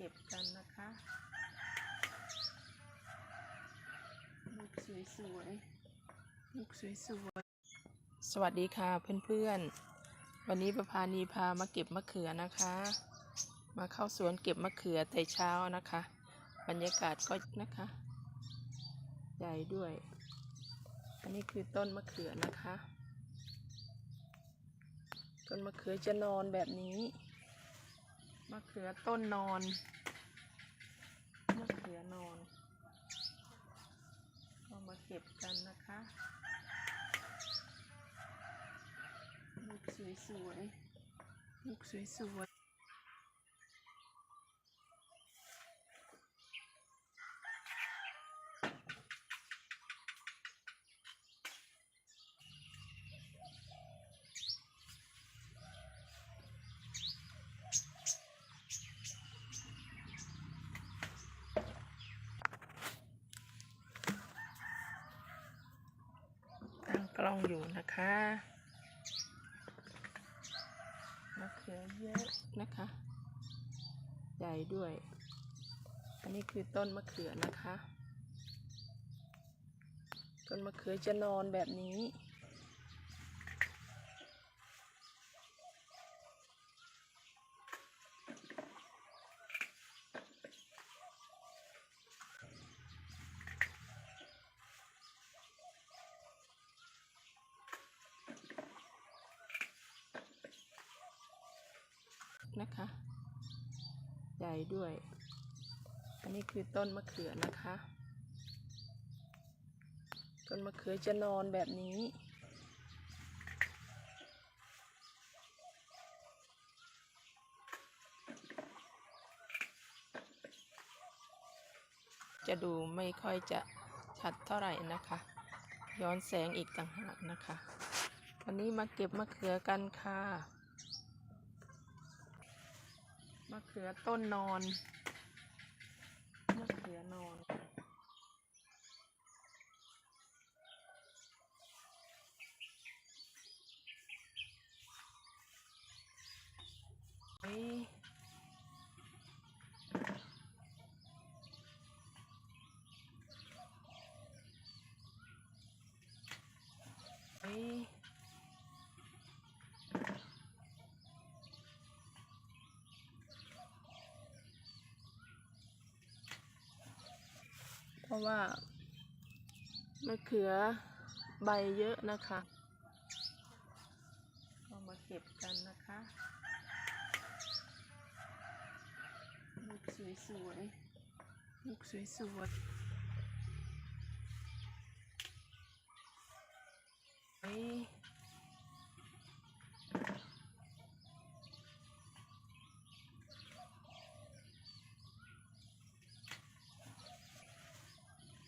เก็บกันนะคะลูกสวยๆลูกสวยๆสวัสดีค่ะเพื่อนๆ วันนี้ประพานีพามาเก็บมะเขือนะคะ มาเข้าสวนเก็บมะเขือแต่เช้านะคะ บรรยากาศก็นะคะ ใหญ่ด้วย อันนี้คือต้นมะเขือนะคะ ต้นมะเขือจะนอนแบบนี้ มะเขือต้นนอนมะเขือนอน ก็มาเก็บกันนะคะลูกสวยๆลูกสวย ล้องอยู่นะคะมะเขือเยอะนะคะ ใหญ่ด้วย อันนี้คือต้นมะเขือนะคะ ต้นมะเขือจะนอนแบบนี้ นะคะ ใหญ่ด้วย อันนี้คือต้นมะเขือนะคะ ต้นมะเขือจะนอนแบบนี้ จะดูไม่ค่อยจะชัดเท่าไหร่นะคะ ย้อนแสงอีกต่างหากนะคะ วันนี้มาเก็บมะเขือกันค่ะ มะเขือต้นนอน มะเขือนอน เฮ้ยเฮ้ย เพ ราะว่ามะเขือใบเยอะนะคะ ก็มาเก็บกันนะคะลูกสวยๆลูกสวยๆเฮ้ย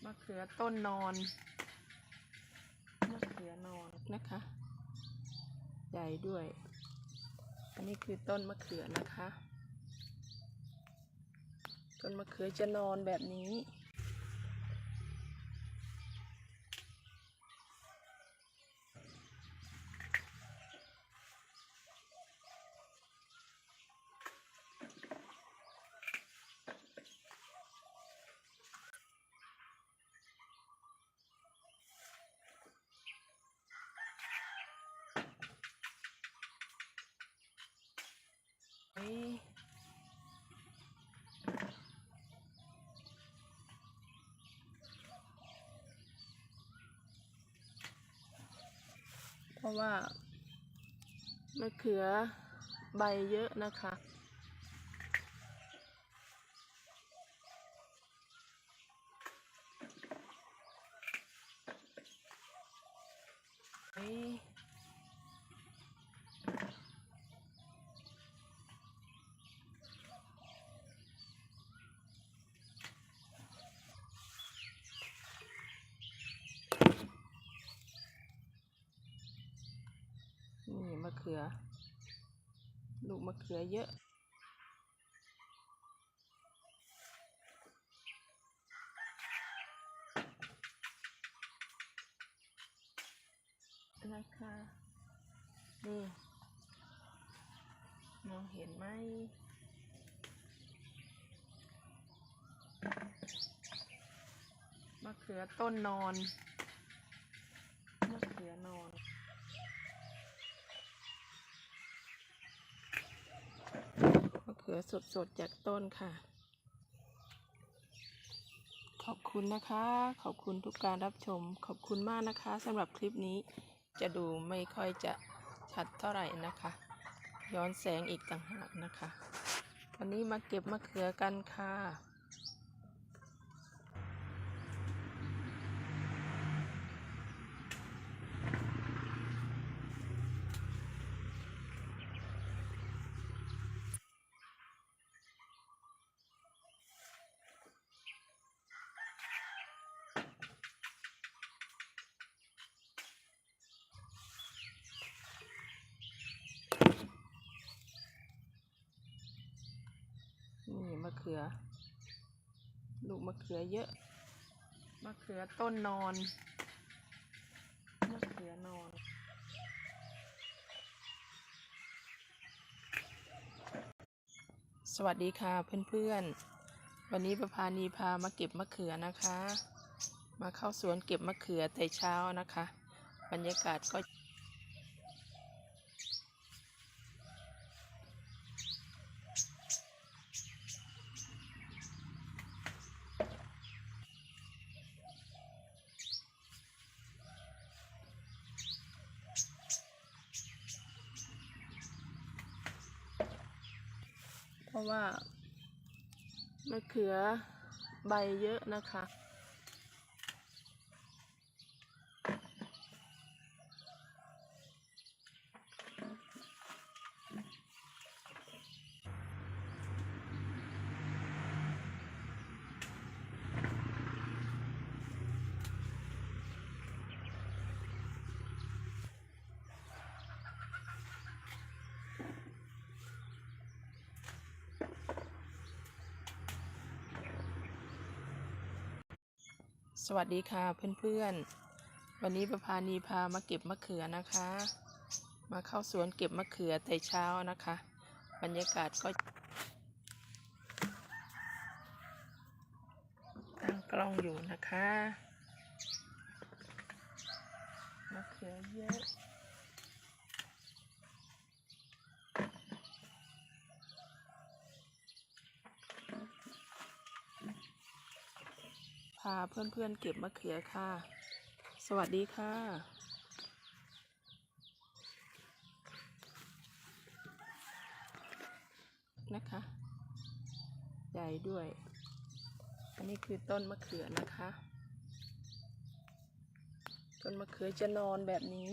มะเขือต้นนอน มะเขือนอนนะคะ ใหญ่ด้วย อันนี้คือต้นมะเขือนะคะ ต้นมะเขือจะนอนแบบนี้ ราะว่ามะเขือใบเยอะนะคะะเขือเยอะ นะคะดูมองเห็นไหมมะเขือต้นนอน ขือสดๆจากต้นค่ะ ขอบคุณนะคะ ขอบคุณทุกการรับชม ขอบคุณมากนะคะสำหรับคลิปนี้จะดูไม่ค่อยจะชัดเท่าไหร่นะคะ ย้อนแสงอีกต่างหากนะคะ วันนี้มาเก็บมะเขือกันค่ะ นี่มะเขือ ลูกมะเขือเยอะ มะเขือต้นนอน มะเขือนอนสวัสดีค่ะเพื่อนๆ วันนี้ประพานีพามาเก็บมะเขือนะคะ มาเข้าสวนเก็บมะเขือแต่เช้านะคะ บรรยากาศก็ ราะว่ามะเขือใบเยอะนะคะ สวัสดีค่ะเพื่อนๆ วันนี้ประพานีพามาเก็บมะเขือนะคะ มาเข้าสวนเก็บมะเขือแต่เช้านะคะ บรรยากาศก็ตั้งกล้องอยู่นะคะ มะเขือเยอะาเพื่อนๆเก็บมะเขือค่ะ สวัสดีค่ะนะคะ ใหญ่ด้วย อันนี้คือต้นมะเขือนะคะ ต้นมะเขือจะนอนแบบนี้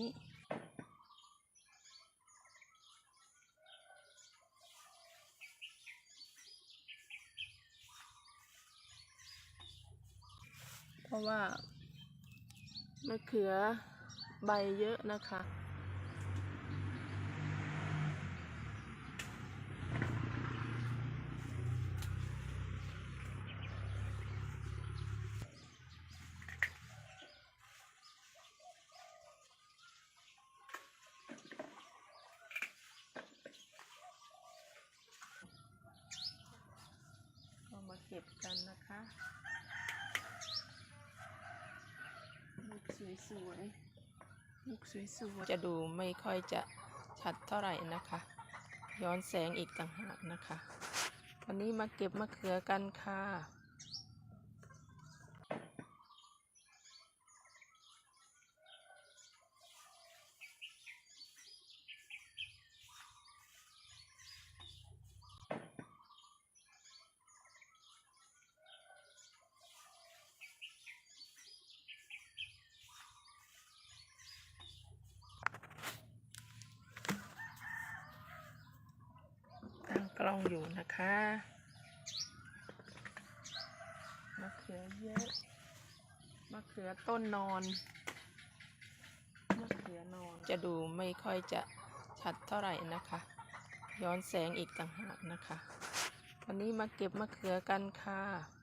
เพราะว่ามะเขือใบเยอะนะคะก็มาเก็บกันนะคะ ลูก สวยๆลูกสวยๆจะดูไม่ค่อยจะชัดเท่าไหร่นะคะ ย้อนแสงอีกต่างหากนะคะ วันนี้มาเก็บมะเขือกันค่ะ องอยู่นะคะมะเขือเยอะมะเขือต้นนอนมะเขือนอนจะดูไม่ค่อยจะชัดเท่าไหร่นะคะ ย้อนแสงอีกต่างหากนะคะ วันนี้มาเก็บมะเขือกันค่ะ